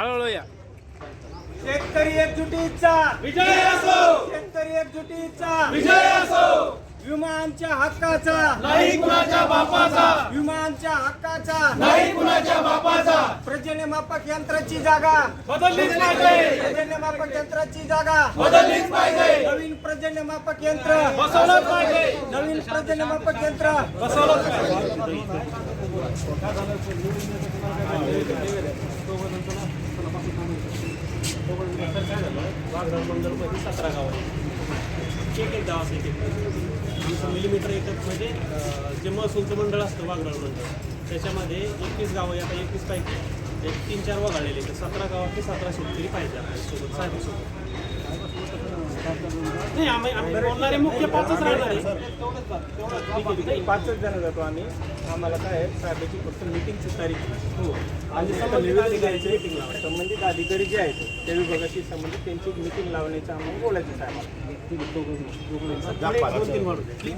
हळूहळू या शेतकरी एकजुटीचा. विजय असो. शेतकरी एकजुटीचा. विजय असो. विमा आमच्या हक्काचा. नाही कुणाच्या बापाचा. विमा आमच्या हक्काचा. नाही कुणाच्या बापाचा. प्रजन्यमापक यंत्राची जागा. बदललीच पाहिजे. प्रजन्यमापक यंत्राची जागा. बदललीच पाहिजे. नवीन प्रजन्यमापक यंत्र. बसवलंच पाहिजे. नवीन प्रजन्यमापक यंत्र. बसवलंच पाहिजे. सतरा गाव एक एक गावाचं एक एक आमचं मिलीमीटर एकक म्हणजे जे महसूलचं मंडळ असतं वाघराळ मंडळ त्याच्यामध्ये एकवीस गावं आता एकवीस पैकी एक तीन चार वगाळलेले तर सतरा गावातले सतरा शेतकरी पाहिजे आपल्यासोबत साहेबासोबत नाही आम्ही आम्ही बोलणारे मुख्य पाचच राहणार आहे ठीक आहे. पाचच जण जातो आम्ही आम्हाला काय आहे, साहेबाची फक्त मीटिंगची तारीख हो आणि संबंधित अधिकाऱ्यांची लावायची. संबंधित अधिकारी जे आहेत त्या विभागाशी संबंधित त्यांची मीटिंग लावण्याचं आम्हाला बोलायचं साहेब थोडे एक दोन तीन वाढू दे. सहा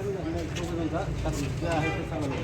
जण द्या, सहा जण. आम्हाला काय विषयच नाही ना आमचा. सहा जण द्या, मंडळ पाहिजे. इंदापूरमध्ये इलेक्शनमध्ये तुम्ही तेच केलं. हा, प्रत्येक जण.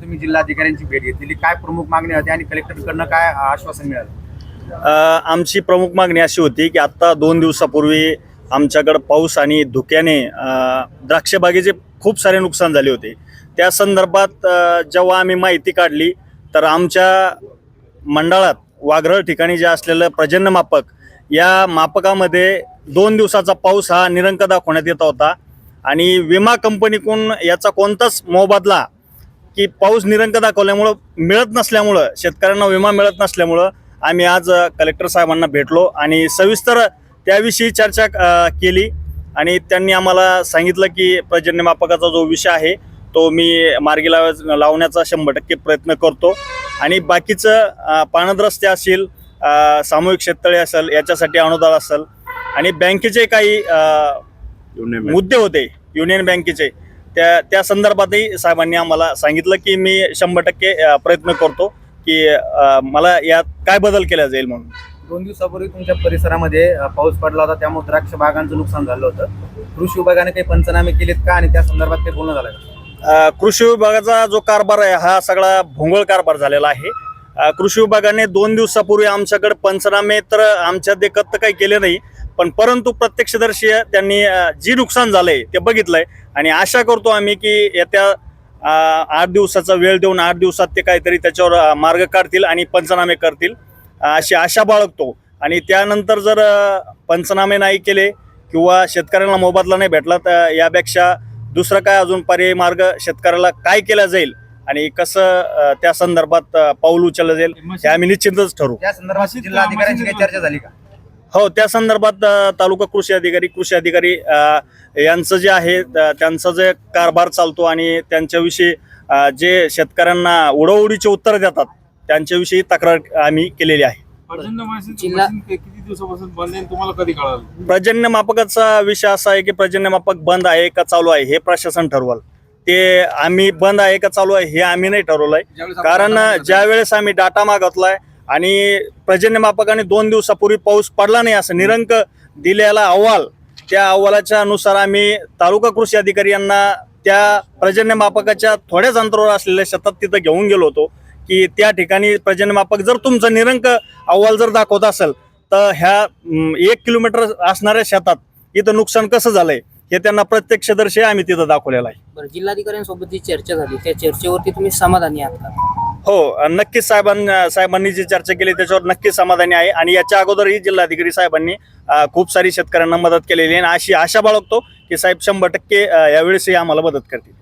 तुम्ही जिल्हाधिकाऱ्यांची भेट घेतलेली काय प्रमुख मागणी होती आणि कलेक्टरकडनं काय आश्वासन मिळालं? आमची प्रमुख मागणी अशी होती की आत्ता दोन दिवसापूर्वी आमच्याकडं पाऊस आणि धुक्याने द्राक्षबागेचे खूप सारे नुकसान झाले होते. त्या संदर्भात जेव्हा आम्ही माहिती काढली तर आमच्या मंडळात वाघरळ ठिकाणी जे असलेलं प्रजन्य मापक या मापकामध्ये दोन दिवसाचा पाऊस हा निरंक दाखवण्यात येत होता. आणि विमा कंपनीकडून याचा कोणताच मोबदला की पाऊस निरंक दाखवल्यामुळं मिळत नसल्यामुळं शेतकऱ्यांना विमा मिळत नसल्यामुळं आम्ही आज कलेक्टर साहेबांना भेटलो आणि सविस्तर त्याविषयी चर्चा केली. आणि त्यांनी आम्हाला सांगितलं की पर्जन्यमापकाचा जो विषय आहे तो मी मार्गी लाव लावण्याचा शंभर टक्के प्रयत्न करतो. आणि बाकीचं अ, पाणंद रस्ते असतील अ, सामूहिक शेततळे असेल याच्यासाठी अनुदान असेल. आणि बँकेचे काही मुद्दे होते युनियन बँकेचे त्या त्या संदर्भातही साहेबांनी आम्हाला सांगितलं की मी शंभर टक्के प्रयत्न करतो की मला यात काय बदल केला जाईल म्हणून. दोन दिवसापूर्वी तुमच्या परिसरामध्ये पाऊस पडला होता त्यामुळे द्राक्ष बागांचं नुकसान झालं होतं. कृषी विभागाने काही पंचनामे केलेत का? आणि त्या संदर्भात काही बोलणं झालं कृषी विभागाचा जो कारभार आहे हा सगळा भोंगळ कारभार झालेला आहे. कृषी विभागाने दोन दिवसापूर्वी आमच्याकडे पंचनामे तर आमच्या देखत तर काही केले नाही. पण परंतु प्रत्यक्षदर्शी त्यांनी जी नुकसान झालंय ते बघितलंय. आणि आशा करतो आम्ही की येत्या आठ दिवसाचा वेळ देऊन आठ दिवसात ते काहीतरी त्याच्यावर मार्ग काढतील आणि पंचनामे करतील अशी आशा बाळगतो. आणि त्यानंतर जर पंचनामे नाही केले किंवा शेतकऱ्यांना मोबदला नाही भेटला तर यापेक्षा दुसरं काय अजून पर्यायी मार्ग शेतकऱ्याला काय केला जाईल आणि कसं त्या संदर्भात पाऊल उचललं जाईल हे आम्ही निश्चितच ठरवू त्या संदर्भात जिल्हाधिकाऱ्यांची काही चर्चा झाली का? हो त्या संदर्भात तालुका कृषी अधिकारी कृषी अधिकारी यांचं जे आहे त्यांचा जे कारभार चालतो आणि त्यांच्याविषयी जे शेतकऱ्यांना उडवडीचे उत्तर देतात त्यांच्याविषयी तक्रार आम्ही केलेली आहे. जिल्हा किती दिवसापासून बंद आहे तुम्हाला कधी कळालं? पर्जन्य मापकाचा विषय असा आहे की पर्जन्य मापक बंद आहे का चालू आहे हे प्रशासन ठरवाल. ते आम्ही बंद आहे का चालू आहे हे आम्ही नाही ठरवलंय. कारण ज्या वेळेस आम्ही डाटा मागितलाय आणि पर्जन्यमापकाने दोन दिवसापूर्वी पाऊस पडला नाही असं निरंक दिलेला अहवाल त्या अहवालाच्या अनुसार आम्ही तालुका कृषी अधिकारी यांना त्या पर्जन्यमापकाच्या थोड्याच अंतरावर असलेल्या शेतात तिथं घेऊन गेलो होतो की त्या ठिकाणी पर्जन्यमापक जर तुमचं निरंक अहवाल जर दाखवत असेल तर ह्या एक किलोमीटर असणाऱ्या शेतात इथं नुकसान कसं झालंय हे त्यांना प्रत्यक्षदर्शी आम्ही तिथं दाखवलेलं आहे. बरं जिल्हाधिकाऱ्यांसोबत जी चर्चा झाली त्या चर्चेवरती तुम्ही समाधानी आहात का? हो नक्कीच साहेबां साहेबांनी जी चर्चा केली त्याच्यावर नक्कीच समाधानी आहे. आणि याच्या अगोदरही जिल्हाधिकारी साहेबांनी खूप सारी शेतकऱ्यांना मदत केलेली आहे. आणि अशी आशा बाळगतो की साहेब शंभर टक्के यावेळेसही आम्हाला मदत करतील.